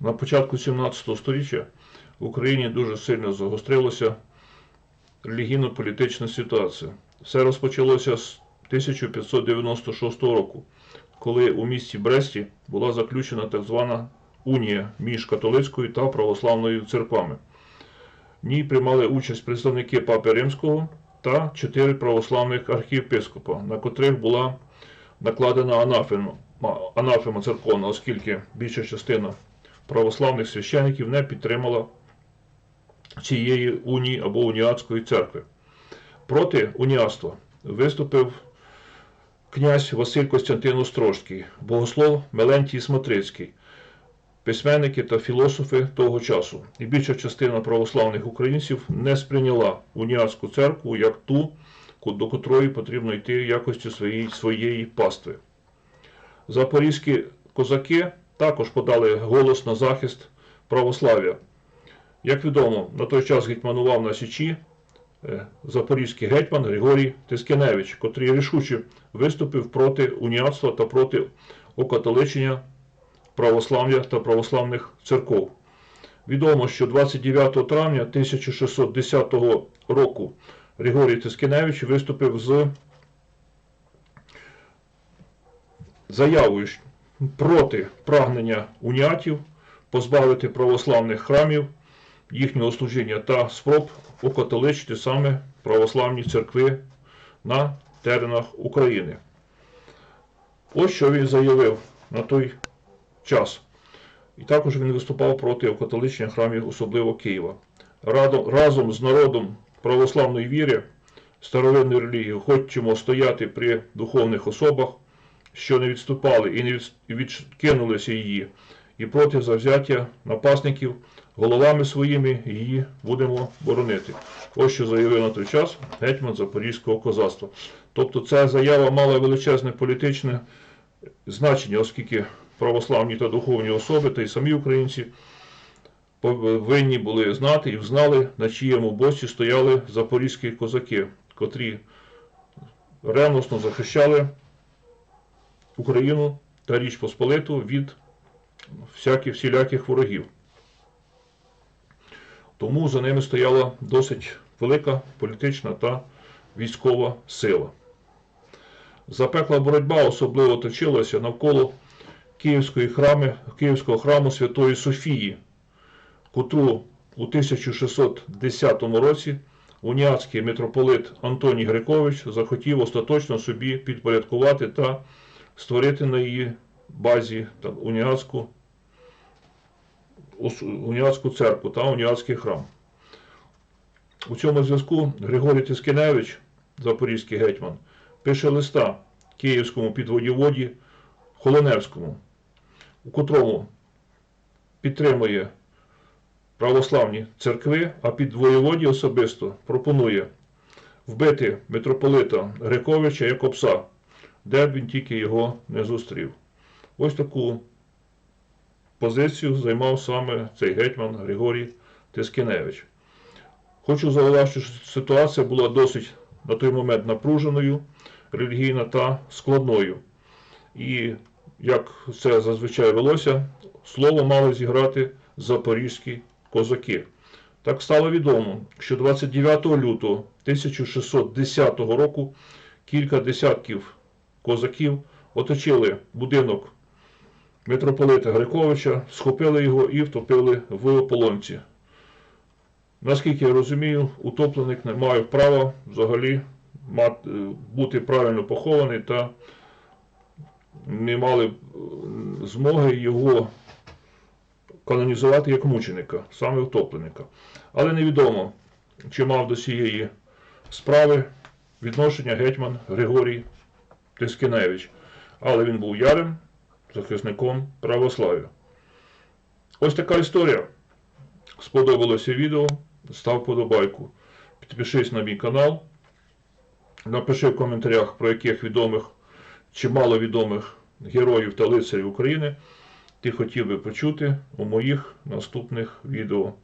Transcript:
На початку 17 століття в Україні дуже сильно загострилася релігійно-політична ситуація. Все розпочалося з 1596 року, коли у місті Бресті була заключена так звана унія між католицькою та православною церквами. В ній приймали участь представники Папи Римського та чотири православних архієпископа, на котрих була накладена анафема, анафема церковна, оскільки більша частина православних священиків не підтримала цієї унії або уніатської церкви. Проти уніатства виступив князь Василь Костянтин Острожський, богослов Мелентій Смотрицький, письменники та філософи того часу. І більша частина православних українців не сприйняла уніатську церкву як ту, до котрої потрібно йти якості своєї, своєї пастви. Запорізькі козаки також подали голос на захист православ'я. Як відомо, на той час гетьманував на Січі е, запорізький гетьман Григорій Тискеневич, котрий рішуче виступив проти уніатства та проти окатоличення православ'я та православних церков. Відомо, що 29 травня 1610 року Григорій Тискеневич виступив з заявою проти прагнення уніатів позбавити православних храмів їхнього служіння та спроб окатоличити саме православні церкви на теренах України. Ось що він заявив на той час. І також він виступав проти окатоличення храмів, особливо Києва. Разом з народом православної віри, старовинної релігії, хочемо стояти при духовних особах, що не відступали і не відкинулися її, і проти завзяття напасників головами своїми її будемо боронити. Ось що заявив на той час гетьман Запорізького козацтва. Тобто ця заява мала величезне політичне значення, оскільки православні та духовні особи, та й самі українці повинні були знати і взнали, на чиєму боці стояли запорізькі козаки, котрі ревносно захищали Україну та Річ Посполиту від всяких всіляких ворогів. Тому за ними стояла досить велика політична та військова сила. Запекла боротьба особливо точилася навколо Київської храми, Київського храму Святої Софії, котру у 1610 році уніатський митрополит Антоній Грикович захотів остаточно собі підпорядкувати та створити на її базі та уніатську, уніатську церкву та уніатський храм. У цьому зв'язку Григорій Тискіневич, запорізький гетьман, пише листа київському підвоєводі Холоневському, у котрому підтримує православні церкви, а під воєводі особисто пропонує вбити митрополита Гриковича як пса, де б він тільки його не зустрів. Ось таку позицію займав саме цей гетьман Григорій Тискіневич. Хочу зауважити, що ситуація була досить на той момент напруженою, релігійна та складною. І як це зазвичай велося, слово мали зіграти запорізькі козаки. Так стало відомо, що 29 лютого 1610 року кілька десятків козаків оточили будинок митрополита Гриковича, схопили його і втопили в ополонці. Наскільки я розумію, утопленик не має права взагалі бути правильно похований та не мали е, змоги його канонізувати як мученика, саме утопленика. Але невідомо, чи мав до цієї справи відношення гетьман Григорій Тискіневич. Але він був ярим захисником православ'я. Ось така історія. Сподобалося відео, став подобайку. Підпишись на мій канал. Напиши в коментарях, про яких відомих чи маловідомих героїв та лицарів України ти хотів би почути у моїх наступних відео.